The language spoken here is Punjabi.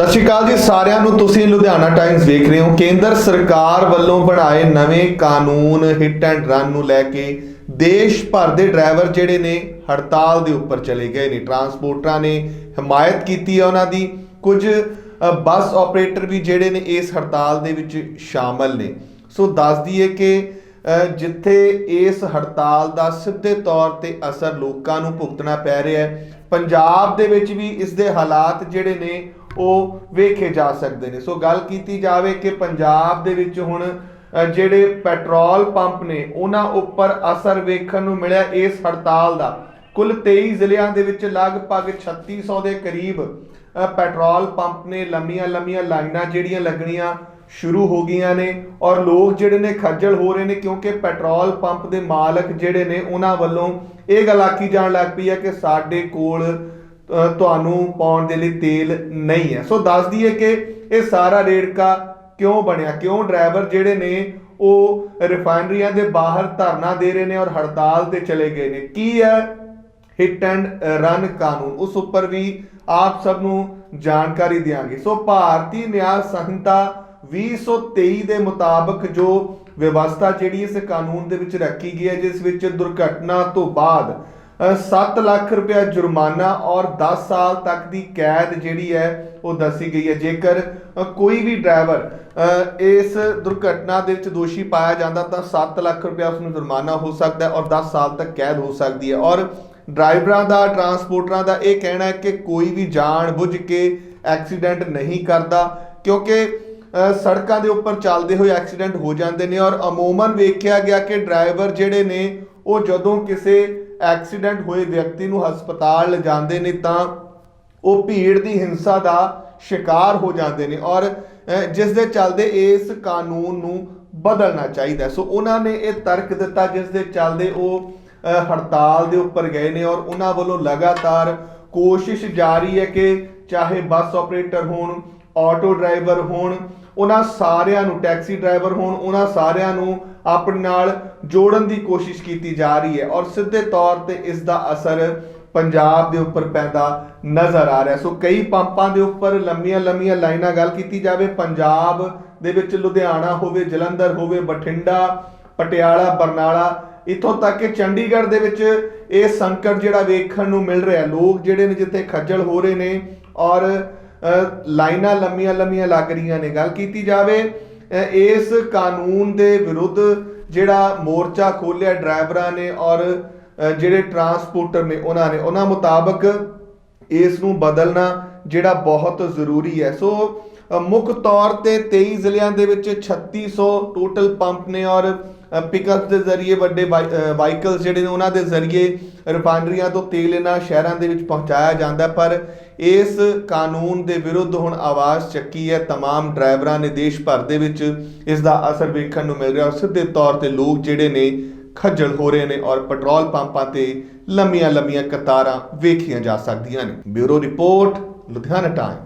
ਸਤਿ ਸ਼੍ਰੀ ਅਕਾਲ ਜੀ ਸਾਰਿਆਂ ਨੂੰ। ਤੁਸੀਂ ਲੁਧਿਆਣਾ ਟਾਈਮਸ ਦੇਖ ਰਹੇ ਹੋ। ਕੇਂਦਰ ਸਰਕਾਰ ਵੱਲੋਂ ਬਣਾਏ ਨਵੇਂ ਕਾਨੂੰਨ ਹਿੱਟ ਐਂਡ ਰਨ ਨੂੰ ਲੈ ਕੇ ਦੇਸ਼ ਭਰ ਦੇ ਡਰਾਈਵਰ ਜਿਹੜੇ ਨੇ, ਹੜਤਾਲ ਦੇ ਉੱਪਰ ਚਲੇ ਗਏ ਨੇ। ਟਰਾਂਸਪੋਰਟਰਾਂ ਨੇ ਹਮਾਇਤ ਕੀਤੀ ਹੈ ਉਹਨਾਂ ਦੀ। ਕੁਝ ਬੱਸ ਆਪਰੇਟਰ ਵੀ ਜਿਹੜੇ ਨੇ ਇਸ ਹੜਤਾਲ ਦੇ ਵਿੱਚ ਸ਼ਾਮਲ ਨੇ। ਸੋ ਦੱਸ ਦਈਏ ਕਿ ਜਿੱਥੇ ਇਸ ਹੜਤਾਲ ਦਾ ਸਿੱਧੇ ਤੌਰ ਤੇ ਅਸਰ ਲੋਕਾਂ ਨੂੰ ਭੁਗਤਣਾ ਪੈ ਰਿਹਾ ਹੈ, ਪੰਜਾਬ ਦੇ ਵਿੱਚ ਵੀ ਇਸ ਦੇ ਹਾਲਾਤ ਜਿਹੜੇ ਨੇ ਉਹ ਵੇਖੇ ਜਾ ਸਕਦੇ ਨੇ। ਸੋ ਗੱਲ ਕੀਤੀ ਜਾਵੇ ਕਿ ਪੰਜਾਬ ਦੇ ਵਿੱਚ ਹੁਣ ਜਿਹੜੇ ਪੈਟਰੋਲ ਪੰਪ ਨੇ, ਉਹਨਾਂ ਉੱਪਰ ਅਸਰ ਵੇਖਣ ਨੂੰ ਮਿਲਿਆ ਇਸ ਹੜਤਾਲ ਦਾ। ਕੁੱਲ 23 ਜ਼ਿਲ੍ਹਿਆਂ ਦੇ ਵਿੱਚ ਲਗਭਗ 3600 ਦੇ ਕਰੀਬ ਪੈਟਰੋਲ ਪੰਪ ਨੇ ਲੰਮੀਆਂ ਲੰਮੀਆਂ ਲਾਈਨਾਂ ਜਿਹੜੀਆਂ ਲੱਗਣੀਆਂ ਸ਼ੁਰੂ ਹੋ ਗਈਆਂ ਨੇ ਔਰ ਲੋਕ ਜਿਹੜੇ ਨੇ ਖੱਜਲ ਹੋ ਰਹੇ ਨੇ ਕਿਉਂਕਿ ਪੈਟਰੋਲ ਪੰਪ ਦੇ ਮਾਲਕ ਜਿਹੜੇ ਨੇ, ਉਹਨਾਂ ਵੱਲੋਂ ਇਹ ਗੱਲ ਆਖੀ ਜਾਣ ਲੱਗ ਪਈ ਹੈ ਕਿ ਸਾਡੇ ਕੋਲ ਤੁਹਾਨੂੰ ਪਾਉਣ ਦੇ ਲਈ ਤੇਲ ਨਹੀਂ ਹੈ। ਸੋ ਦੱਸ ਦਈਏ ਕਿ ਇਹ ਸਾਰਾ ਰੇੜਕਾ ਕਿਉਂ ਬਣਿਆ? ਕਿਉਂ ਡਰਾਈਵਰ ਜਿਹੜੇ ਨੇ ਉਹ ਰਿਫਾਈਨਰੀਆਂ ਦੇ ਬਾਹਰ ਧਰਨਾ ਦੇ ਰਹੇ ਨੇ ਔਰ ਹੜਤਾਲ ਤੇ ਚਲੇ ਗਏ ਨੇ? ਕੀ ਹੈ ਹਿੱਟ ਐਂਡ ਰਨ ਕਾਨੂੰਨ? ਉਸ ਉੱਪਰ ਵੀ ਆਪ ਸਭ ਨੂੰ ਜਾਣਕਾਰੀ ਦਿਆਂਗੇ। ਸੋ ਭਾਰਤੀ ਨਿਆਂ ਸੰਹਿਤਾ 2023 ਦੇ ਮੁਤਾਬਕ ਜੋ ਵਿਵਸਥਾ ਜਿਹੜੀ ਇਸ ਕਾਨੂੰਨ ਦੇ ਵਿੱਚ ਰੱਖੀ ਗਈ ਹੈ, ਜਿਸ ਵਿੱਚ ਦੁਰਘਟਨਾ ਤੋਂ ਬਾਅਦ 7 ਲੱਖ ਰੁਪਇਆ ਜੁਰਮਾਨਾ ਔਰ 10 ਸਾਲ ਤੱਕ ਦੀ ਕੈਦ ਜਿਹੜੀ ਹੈ, ਉਹ ਦੱਸੀ ਗਈ ਹੈ। ਜੇਕਰ ਕੋਈ ਵੀ ਡਰਾਈਵਰ ਇਸ ਦੁਰਘਟਨਾ ਦੇ ਵਿੱਚ ਦੋਸ਼ੀ ਪਾਇਆ ਜਾਂਦਾ ਤਾਂ 7 ਲੱਖ ਰੁਪਇਆ ਉਸ ਨੂੰ ਜੁਰਮਾਨਾ ਹੋ ਸਕਦਾ ਹੈ ਔਰ 10 ਸਾਲ ਤੱਕ ਕੈਦ ਹੋ ਸਕਦੀ ਹੈ। ਔਰ ਡਰਾਈਵਰਾਂ ਦਾ, ਟਰਾਂਸਪੋਰਟਰਾਂ ਦਾ ਇਹ ਕਹਿਣਾ ਹੈ ਕਿ ਕੋਈ ਵੀ ਜਾਣ ਬੁੱਝ ਕੇ ਐਕਸੀਡੈਂਟ ਨਹੀਂ ਕਰਦਾ, ਕਿਉਂਕਿ ਸੜਕਾਂ ਦੇ ਉੱਪਰ ਚੱਲਦੇ ਹੋਏ ਐਕਸੀਡੈਂਟ ਹੋ ਜਾਂਦੇ ਨੇ ਔਰ ਅਮੂਮਨ ਵੇਖਿਆ ਗਿਆ ਕਿ ਡਰਾਈਵਰ ਜਿਹੜੇ ਨੇ, ਉਹ ਜਦੋਂ ਕਿਸੇ ਐਕਸੀਡੈਂਟ ਹੋਏ ਵਿਅਕਤੀ ਨੂੰ ਹਸਪਤਾਲ ਲਿਜਾਂਦੇ ਨੇ ਤਾਂ ਉਹ ਭੀੜ ਦੀ ਹਿੰਸਾ ਦਾ ਸ਼ਿਕਾਰ ਹੋ ਜਾਂਦੇ ਨੇ ਔਰ ਜਿਸ ਦੇ ਚੱਲਦੇ ਇਸ ਕਾਨੂੰਨ ਨੂੰ ਬਦਲਣਾ ਚਾਹੀਦਾ। ਸੋ ਉਹਨਾਂ ਨੇ ਇਹ ਤਰਕ ਦਿੱਤਾ ਜਿਸ ਦੇ ਚੱਲਦੇ ਉਹ ਹੜਤਾਲ ਦੇ ਉੱਪਰ ਗਏ ਨੇ ਔਰ ਉਹਨਾਂ ਵੱਲੋਂ ਲਗਾਤਾਰ ਕੋਸ਼ਿਸ਼ ਜਾਰੀ ਹੈ ਕਿ ਚਾਹੇ ਬੱਸ ਆਪਰੇਟਰ ਹੋਣ, ਆਟੋ ਡਰਾਈਵਰ ਹੋਣ ਉਹਨਾਂ ਸਾਰਿਆਂ ਨੂੰ ਟੈਕਸੀ ਡਰਾਈਵਰ ਹੋਣ, ਉਹਨਾਂ ਸਾਰਿਆਂ ਨੂੰ ਆਪਣੇ ਨਾਲ ਜੋੜਨ ਦੀ ਕੋਸ਼ਿਸ਼ ਕੀਤੀ ਜਾ ਰਹੀ ਹੈ ਔਰ ਸਿੱਧੇ ਤੌਰ ਤੇ ਇਸ ਦਾ ਅਸਰ ਪੰਜਾਬ ਦੇ ਉੱਪਰ ਪੈਂਦਾ ਨਜ਼ਰ ਆ ਰਿਹਾ ਸੋ ਕਈ ਪੰਪਾਂ ਦੇ ਉੱਪਰ ਲੰਮੀਆਂ ਲੰਮੀਆਂ ਲਾਈਨਾਂ ਗੱਲ ਕੀਤੀ ਜਾਵੇ, ਪੰਜਾਬ ਦੇ ਵਿੱਚ ਲੁਧਿਆਣਾ ਹੋਵੇ, ਜਲੰਧਰ ਹੋਵੇ, ਬਠਿੰਡਾ, ਪਟਿਆਲਾ, ਬਰਨਾਲਾ, ਇੱਥੋਂ ਤੱਕ ਕਿ ਚੰਡੀਗੜ੍ਹ ਦੇ ਵਿੱਚ ਇਹ ਸੰਕਟ ਜਿਹੜਾ ਵੇਖਣ ਨੂੰ ਮਿਲ ਰਿਹਾ ਲੋਕ ਜਿਹੜੇ ਨੇ ਜਿੱਥੇ ਖੱਜਲ ਹੋ ਰਹੇ ਨੇ ਔਰ ਲਾਈਨਾਂ ਲੰਮੀਆਂ ਲੰਮੀਆਂ ਲੱਗ ਰਹੀਆਂ ਨੇ। ਗੱਲ ਕੀਤੀ ਜਾਵੇ ਇਸ ਕਾਨੂੰਨ ਦੇ ਵਿਰੁੱਧ ਜਿਹੜਾ ਮੋਰਚਾ ਖੋਲਿਆ ਡਰਾਈਵਰਾਂ ਨੇ ਔਰ ਜਿਹੜੇ ਟਰਾਂਸਪੋਰਟਰ ਨੇ ਉਹਨਾਂ ਨੇ, ਉਹਨਾਂ ਮੁਤਾਬਕ ਇਸ ਨੂੰ ਬਦਲਣਾ ਜਿਹੜਾ ਬਹੁਤ ਜ਼ਰੂਰੀ ਹੈ। ਸੋ ਮੁੱਖ ਤੌਰ ਤੇ 23 ਜ਼ਿਲ੍ਹਿਆਂ ਦੇ ਵਿੱਚ 3600 ਟੋਟਲ ਪੰਪ ਨੇ ਔਰ ਪਿਕਅਪ ਦੇ ਜ਼ਰੀਏ ਵੱਡੇ ਵਾਹੀਕਲਸ ਜਿਹੜੇ ਨੇ ਉਹਨਾਂ ਦੇ ਜ਼ਰੀਏ ਰਿਫਾਈਨਰੀਆਂ ਤੋਂ ਤੇਲ ਇਹਨਾਂ ਸ਼ਹਿਰਾਂ ਦੇ ਵਿੱਚ ਪਹੁੰਚਾਇਆ ਜਾਂਦਾ ਹੈ। ਪਰ ਇਸ ਕਾਨੂੰਨ ਦੇ ਵਿਰੁੱਧ ਹੁਣ ਆਵਾਜ਼ ਚੱਕੀ ਹੈ तमाम ਡਰਾਈਵਰਾਂ ਨੇ ਦੇਸ਼ ਭਰ ਦੇ ਵਿੱਚ ਇਸ ਦਾ ਅਸਰ ਵੇਖਣ ਨੂੰ ਮਿਲ ਰਿਹਾ ਔਰ ਸਿੱਧੇ ਤੌਰ ਤੇ ਲੋਕ ਜਿਹੜੇ ਨੇ ਖੱਜਲ ਹੋ ਰਹੇ ਨੇ ਔਰ ਪੈਟਰੋਲ ਪੰਪਾਂ ਤੇ ਲੰਮੀਆਂ ਲੰਮੀਆਂ ਕਤਾਰਾਂ ਵੇਖੀਆਂ ਜਾ ਸਕਦੀਆਂ ਨੇ ਬਿਊਰੋ ਰਿਪੋਰਟ ਲੁਧਿਆਣਾ ਟਾਈਮ